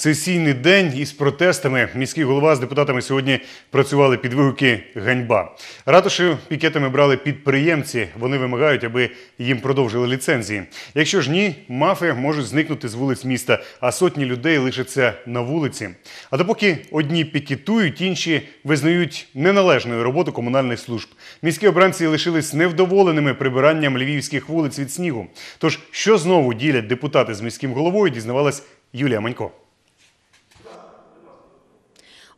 сесійний день із протестами. Міський голова з депутатами сьогодні працювали під вигуки ганьба. Ратушею пікетами брали підприємці. Вони вимагають, аби їм продовжили ліцензії. Якщо ж ні, мафи можуть зникнути з вулиць міста, а сотні людей лишаться на вулиці. А допоки одні пікетують, інші визнають неналежною роботу комунальних служб. Міські обранці лишились невдоволеними прибиранням львівських вулиць від снігу. Тож, що знову ділять депутати з міським головою, дізнавалась Юлія Манько.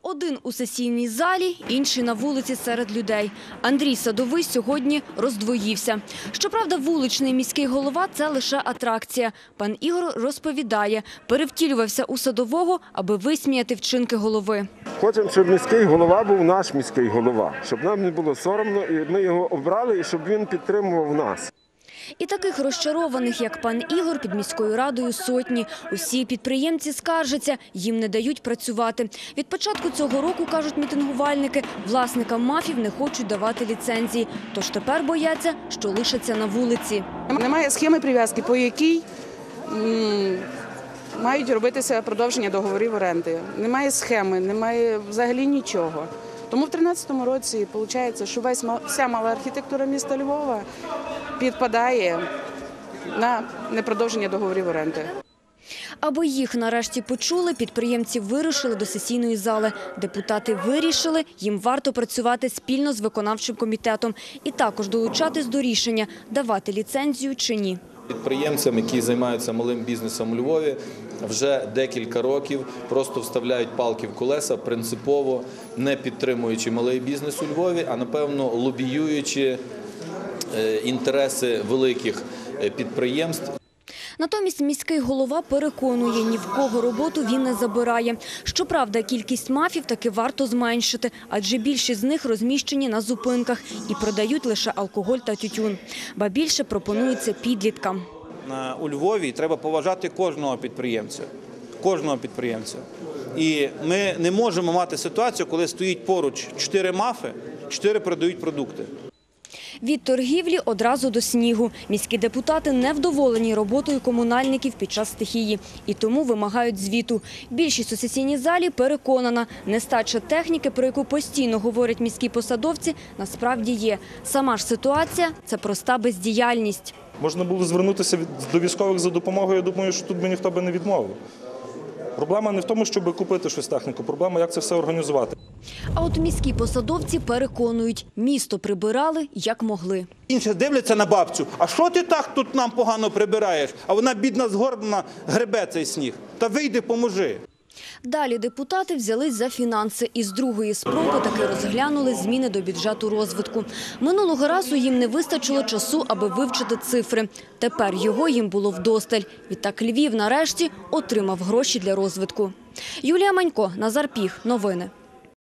Один у сесійній залі, інший на вулиці серед людей. Андрій Садовий сьогодні роздвоївся. Щоправда, вуличний міський голова – це лише атракція. Пан Ігор розповідає, перевтілювався у Садового, аби висміяти вчинки голови. Хочемо, щоб міський голова був наш міський голова, щоб нам не було соромно, і ми його обрали, і щоб він підтримував нас. І таких розчарованих, як пан Ігор, під міською радою сотні. Усі підприємці скаржаться, їм не дають працювати. Від початку цього року, кажуть мітингувальники, власникам мафів не хочуть давати ліцензії. Тож тепер бояться, що лишаться на вулиці. Немає схеми прив'язки, по якій мають робитися продовження договорів оренди. Немає схеми, немає взагалі нічого. Тому в 2013 році виходить, що весь вся мала архітектура міста Львова підпадає на непродовження договорів оренди. Аби їх нарешті почули, підприємці вирушили до сесійної зали. Депутати вирішили, їм варто працювати спільно з виконавчим комітетом і також долучатись до рішення, давати ліцензію чи ні. Підприємцям, які займаються малим бізнесом у Львові, вже декілька років просто вставляють палки в колеса, принципово не підтримуючи малий бізнес у Львові, а напевно лобіюючи інтереси великих е, підприємств. Натомість міський голова переконує, ні в кого роботу він не забирає. Щоправда, кількість мафів таки варто зменшити, адже більшість з них розміщені на зупинках і продають лише алкоголь та тютюн. Ба більше пропонується підліткам. На- у Львові треба поважати кожного підприємця. Кожного підприємця. І ми не можемо мати ситуацію, коли стоїть поруч чотири мафи, чотири продають продукти. Від торгівлі одразу до снігу. Міські депутати невдоволені роботою комунальників під час стихії і тому вимагають звіту. Більшість у сесійній залі переконана, нестача техніки, про яку постійно говорять міські посадовці, насправді є. Сама ж ситуація – це проста бездіяльність. Можна було звернутися до військових за допомогою. Я думаю, що тут би ніхто би не відмовив. Проблема не в тому, щоб купити щось техніку, проблема, як це все організувати. А от міські посадовці переконують, місто прибирали як могли. Інші дивляться на бабцю. А що ти так тут нам погано прибираєш? А вона бідна згорблена, гребе цей сніг. Та вийди, поможи. Далі депутати взялись за фінанси і з другої спроби таки розглянули зміни до бюджету розвитку. Минулого разу їм не вистачило часу, аби вивчити цифри. Тепер його їм було вдосталь. Відтак Львів нарешті отримав гроші для розвитку. Юлія Манько, Назар Піх. Новини.